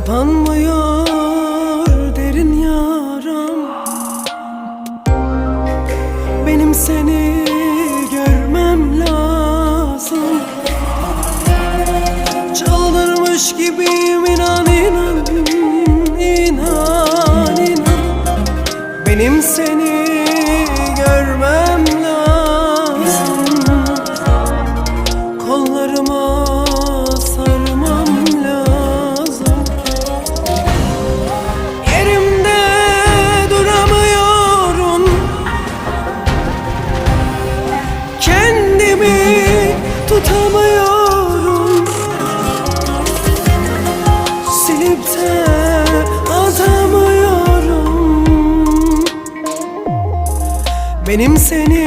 Kapanmıyor derin yaram. Benim seni görmem lazım. Çıldırmış gibiyim inan inan inan inan. Benim seni Kendimi tutamıyorum. Silip de atamıyorum. Benim seni